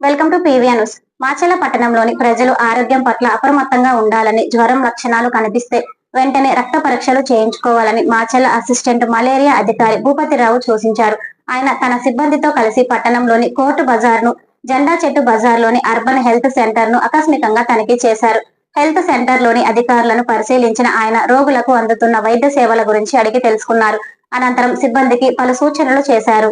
Welcome to PVR news Machala పట్టణంలోని ప్రజలు ఆరోగ్యం పట్ల అప్రమత్తంగా ఉండాలని జ్వరం లక్షణాలు కనిపిస్తే వెంటనే రక్త పరీక్షలు చేయించుకోవాలని మాచల అసిస్టెంట్ మలేరియా అధికారి భూపతిరావు సూచించారు. ఆయన తన సిబ్బందితో కలిసి పట్టణంలోని కోర్టు బజార్ను జెండా చెట్టు బజార్లోని అర్బన్ హెల్త్ సెంటర్ను ఆకస్మికంగా తనిఖీ చేశారు. హెల్త్ సెంటర్లోని అధికారులను పరిశీలించిన ఆయన రోగులకు అందుతున్న వైద్య సేవల గురించి అడిగి తెలుసుకున్నారు. అనంతరం సిబ్బందికి పలు సూచనలు చేశారు.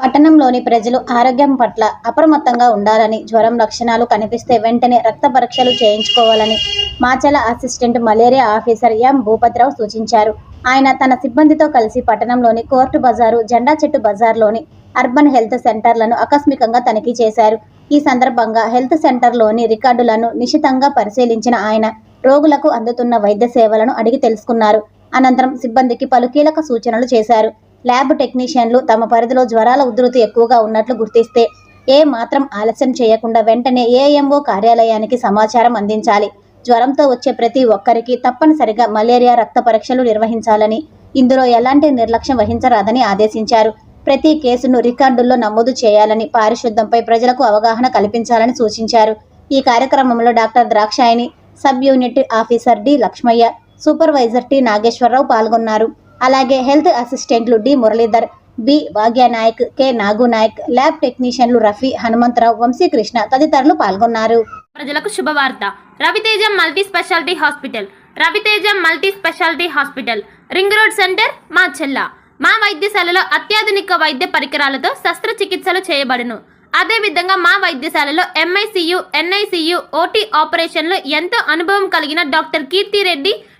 పట్టణంలోని ప్రజలు ఆరోగ్యం పట్ల అప్రమత్తంగా ఉండాలని జ్వరం లక్షణాలు కనిపిస్తే వెంటనే రక్త పరీక్షలు చేయించుకోవాలని Macherla assistant malaria officer M Bhupathirao సూచించారు. ఆయన తన సిబ్బందితో కలిసి పట్టణంలోని కోర్టు బజారు జెండా చెట్టు బజార్లోని అర్బన్ హెల్త్ సెంటర్లను ఆకస్మికంగా తనిఖీ చేశారు. ఈ సందర్భంగా హెల్త్ సెంటర్లోని రికార్డులను నిశితంగా పరిశీలించిన ఆయన రోగులకు అందుతున్న వైద్య సేవలను అడిగి తెలుసుకున్నారు. అనంతరం సిబ్బందికి పలు కీలక సూచనలు చేశారు. ల్యాబ్ టెక్నీషియన్లు తమ పరిధిలో జ్వరాల ఉధృతి ఎక్కువగా ఉన్నట్లు గుర్తిస్తే ఏ మాత్రం ఆలస్యం చేయకుండా వెంటనే ఏఎంఓ కార్యాలయానికి సమాచారం అందించాలి. జ్వరంతో వచ్చే ప్రతి ఒక్కరికి తప్పనిసరిగా మలేరియా రక్త పరీక్షలు నిర్వహించాలని ఇందులో ఎలాంటి నిర్లక్ష్యం వహించరాదని ఆదేశించారు. ప్రతి కేసును రికార్డుల్లో నమోదు చేయాలని పారిశుద్ధ్యంపై ప్రజలకు అవగాహన కల్పించాలని సూచించారు. ఈ కార్యక్రమంలో doctor Drakshayini sub unit officer D Lakshmaiah supervisor T Nageswararao పాల్గొన్నారు. అలాగే హెల్త్ అసిస్టెంట్లు D Muralidhar B Bhagyanayak K Naganayak lab టెక్నీషియన్లు Rafi Hanumantharao Vamsikrishna తదితరులు పాల్గొన్నారు. ప్రజలకు శుభవార్త. Raviteja multi speciality hospital. Raviteja multi speciality hospital. Ring road centre మా చెల్ల. మా వైద్యశాలలో అత్యాధునిక వైద్య పరికరాలతో శస్త్రచికిత్సలు చేయబడును. అదేవిధంగా మా వైద్యశాలలో ఎంఐసియు ఎన్ఐసియు ఓటీ ఆపరేషన్లో ఎంతో అనుభవం కలిగిన doctor Keerthi Reddy